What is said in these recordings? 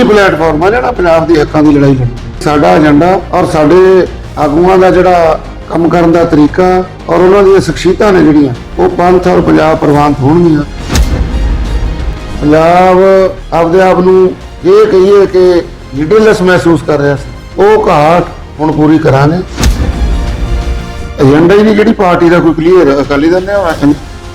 ਇਹੀ ਪਲੇਟਫਾਰਮ ਆ ਜਿਹੜਾ ਪੰਜਾਬ ਦੀ ਹੱਕਾਂ ਦੀ ਲੜਾਈ ਲੜੂ। ਸਾਡਾ ਏਜੰਡਾ ਔਰ ਸਾਡੇ ਆਗੂਆਂ ਦਾ ਜਿਹੜਾ ਕੰਮ ਕਰਨ ਦਾ ਤਰੀਕਾ ਔਰ ਉਹਨਾਂ ਦੀਆਂ ਸ਼ਖਸੀਅਤਾਂ ਨੇ ਜਿਹੜੀਆਂ, ਉਹ ਪੰਥ ਔਰ ਪੰਜਾਬ ਪ੍ਰਵਾਨਿਤ ਹੋਣਗੀਆਂ। ਪੰਜਾਬ ਆਪਦੇ ਆਪ ਨੂੰ ਇਹ ਕਹੀਏ ਕਿ ਲੀਡਰਲੈਸ ਮਹਿਸੂਸ ਕਰ ਰਿਹਾ ਸੀ। ਉਹ ਘਾਟ ਹੁਣ ਪੂਰੀ ਕਰਾਂਗੇ। ਏਜੰਡਾ ਹੀ ਨਹੀਂ ਜਿਹੜੀ ਪਾਰਟੀ ਦਾ ਕੋਈ ਕਲੀਅਰ ਅਕਾਲੀ ਦਲ ਨੇ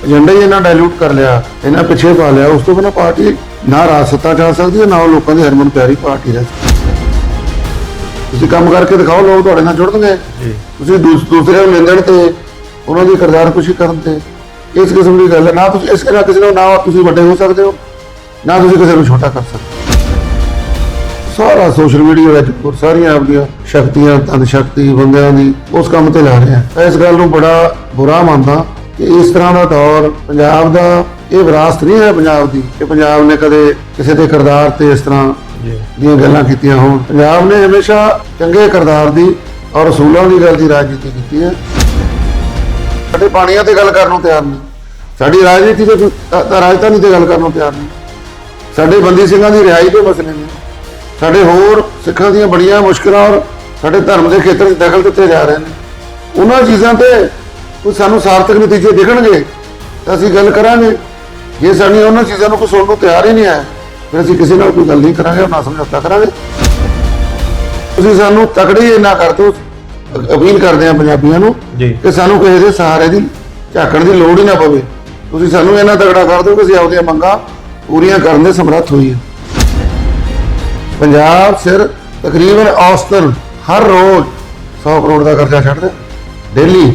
ਏਜੰਡਾ ਹੀ ਇਹਨਾਂ ਡਾਇਲੂਟ ਕਰ ਲਿਆ ਇਹਨਾਂ ਪਿੱਛੇ ਪਾ ਲਿਆ, ਉਸ ਤੋਂ ਬਿਨਾਂ ਪਾਰਟੀ ਨਾ ਰਾਜ ਸੱਤਾ ਜਾ ਸਕਦੀ ਹੈ ਨਾ ਉਹ ਲੋਕਾਂ ਦੀ ਹਰਮਨ ਪਿਆਰੀ ਪਾਰਟੀ ਰਹਿ ਸਕਦੀ ਤੁਸੀਂ ਕੰਮ ਕਰਕੇ ਦਿਖਾਓ ਲੋਕ ਤੁਹਾਡੇ ਨਾਲ ਜੁੜਨਗੇ। ਤੁਸੀਂ ਦੂਸ- ਦੂਸਰੇ ਨੂੰ ਨਿੰਦਣ ਤੇ ਉਹਨਾਂ ਦੀ ਕਿਰਦਾਰ ਕੁਸ਼ੀ ਕਰਨ ਤੇ। ਇਸ ਕਿਸਮ ਦੀ ਗੱਲ ਹੈ ਨਾ ਤੁਸੀਂ ਇਸ ਨਾਲ ਕਿਸੇ ਨੂੰ ਨਾ ਤੁਸੀਂ ਵੱਡੇ ਹੋ ਸਕਦੇ ਹੋ ਨਾ ਤੁਸੀਂ ਕਿਸੇ ਨੂੰ ਛੋਟਾ ਕਰ ਸਕਦੇ। ਸਾਰਾ ਸੋਸ਼ਲ ਮੀਡੀਆ ਵਿੱਚ ਔਰ ਸਾਰੀਆਂ ਆਪਦੀਆਂ ਸ਼ਕਤੀਆਂ ਤਨ ਸ਼ਕਤੀ ਬੰਦਿਆਂ ਦੀ ਉਸ ਕੰਮ ਤੇ ਲਾ ਰਹੇ ਆ। ਇਸ ਗੱਲ ਨੂੰ ਬੜਾ ਬੁਰਾ ਮੰਨਦਾ ਕਿ ਇਸ ਤਰ੍ਹਾਂ ਦਾ ਦੌਰ ਪੰਜਾਬ ਦਾ ਇਹ ਵਿਰਾਸਤ ਨਹੀਂ ਹੈ ਪੰਜਾਬ ਦੀ। ਕਿ ਪੰਜਾਬ ਨੇ ਕਦੇ ਕਿਸੇ ਦੇ ਕਿਰਦਾਰ ਤੇ ਇਸ ਤਰ੍ਹਾਂ ਦੀਆਂ ਗੱਲਾਂ ਕੀਤੀਆਂ ਹੋਣ। ਪੰਜਾਬ ਨੇ ਹਮੇਸ਼ਾ ਚੰਗੇ ਕਿਰਦਾਰ ਦੀ ਔਰ ਰਸੂਲਾਂ ਦੀ ਗੱਲ ਦੀ ਰਾਜਨੀਤੀ ਕੀਤੀ ਹੈ। ਸਾਡੇ ਪਾਣੀਆਂ ਤੇ ਗੱਲ ਕਰਨ ਨੂੰ ਤਿਆਰ ਨਹੀਂ। ਸਾਡੀ ਰਾਜਨੀਤੀ ਤੇ ਰਾਜਧਾਨੀ ਤੇ ਗੱਲ ਕਰਨ ਨੂੰ ਤਿਆਰ ਨਹੀਂ। ਸਾਡੇ ਬੰਦੀ ਸਿੰਘਾਂ ਦੀ ਰਿਹਾਈ ਦੇ ਮਸਲੇ ਨੇ। ਸਾਡੇ ਹੋਰ ਸਿੱਖਾਂ ਦੀਆਂ ਬੜੀਆਂ ਮੁਸ਼ਕਲਾਂ ਔਰ ਸਾਡੇ ਧਰਮ ਦੇ ਖੇਤਰ 'ਚ ਦਖਲ ਦਿੱਤੇ ਜਾ ਰਹੇ ਨੇ। ਉਹਨਾਂ ਚੀਜ਼ਾਂ ਤੇ ਕੋਈ ਸਾਨੂੰ ਸਾਰਥਕ ਨਤੀਜੇ ਦਿਖਣਗੇ ਤਾਂ ਅਸੀਂ ਗੱਲ ਕਰਾਂਗੇ। ਜੇ ਸਾਡੀ ਉਹਨਾਂ ਚੀਜ਼ਾਂ ਨੂੰ ਕੋਈ ਸੁਣਨ ਨੂੰ ਤਿਆਰ ਹੀ ਨਹੀਂ ਹੈ। ਫਿਰ ਅਸੀਂ ਕਿਸੇ ਨਾਲ ਕੋਈ ਗੱਲ ਨਹੀਂ ਕਰਾਂਗੇ ਨਾ ਸਮਝੌਤਾ ਕਰਾਂਗੇ। ਤੁਸੀਂ ਸਾਨੂੰ ਤਕੜੀ ਇੰਨਾ ਕਰ ਦਿਓ ਅਪੀਲ ਕਰਦੇ ਆ ਪੰਜਾਬੀਆਂ ਨੂੰ ਜੀ। ਕਿ ਸਾਨੂੰ ਕਿਸੇ ਦੇ ਸਹਾਰੇ ਦੀ ਝਾਕਣ ਦੀ ਲੋੜ ਹੀ ਨਾ ਪਵੇ। ਤੁਸੀਂ ਸਾਨੂੰ ਇੰਨਾ ਤਗੜਾ ਕਰ ਦਿਓ ਕਿ ਅਸੀਂ ਆਪਦੀਆਂ ਮੰਗਾਂ ਪੂਰੀਆਂ ਕਰਨ ਦੇ ਸਮਰੱਥ ਹੋਈਏ। ਪੰਜਾਬ ਸਿਰ ਤਕਰੀਬਨ ਔਸਤਨ ਹਰ ਰੋਜ਼ 100 ਕਰੋੜ ਦਾ ਕਰਜ਼ਾ ਛੱਡਦਾ daily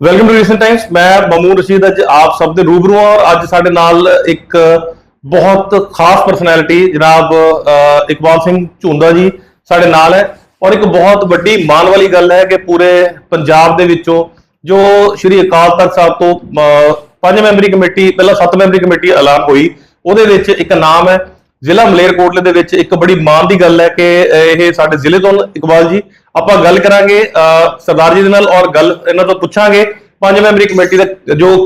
welcome to recent times ਮੈਂ ਮਮੂਨ ਰਸ਼ੀਦ ਅੱਜ ਆਪ ਸਭ ਦੇ ਰੂਬਰੂ ਹਾਂ ਔਰ ਅੱਜ ਸਾਡੇ ਨਾਲ ਇੱਕ ਬਹੁਤ ਖਾਸ ਪਰਸਨੈਲਿਟੀ ਜਨਾਬ ਇਕਬਾਲ ਸਿੰਘ ਝੁੰਦਾ ਜੀ ਸਾਡੇ ਨਾਲ ਹੈ ਔਰ ਇੱਕ ਬਹੁਤ ਵੱਡੀ ਮਾਣ ਵਾਲੀ ਗੱਲ ਹੈ ਕਿ ਪੂਰੇ ਪੰਜਾਬ ਦੇ ਵਿੱਚੋਂ ਜੋ ਸ਼੍ਰੀ ਅਕਾਲ ਤਖਤ ਸਾਹਿਬ ਤੋਂ ਪੰਜ ਮੈਂਬਰੀ ਕਮੇਟੀ, ਪਹਿਲਾਂ ਸੱਤ ਮੈਂਬਰੀ ਕਮੇਟੀ ਐਲਾਨ ਹੋਈ, ਉਹਦੇ ਵਿੱਚ ਇੱਕ ਨਾਮ ਹੈ ਜ਼ਿਲ੍ਹਾ ਮਲੇਰਕੋਟਲੇ ਦੇ ਵਿੱਚ ਇੱਕ ਬੜੀ ਮਾਣ ਦੀ ਗੱਲ ਹੈ ਕਿ ਇਹ ਸਾਡੇ ਜ਼ਿਲ੍ਹੇ ਤੋਂ ਇਕਬਾਲ ਜੀ। ਆਪਾਂ ਗੱਲ ਕਰਾਂਗੇ ਸਰਦਾਰ ਜੀ ਦੇ ਨਾਲ ਔਰ ਗੱਲ ਇਹਨਾਂ ਤੋਂ ਪੁੱਛਾਂਗੇ। ਪੰਜ ਮੈਂਬਰੀ ਕਮੇਟੀ ਦਾ ਜੋ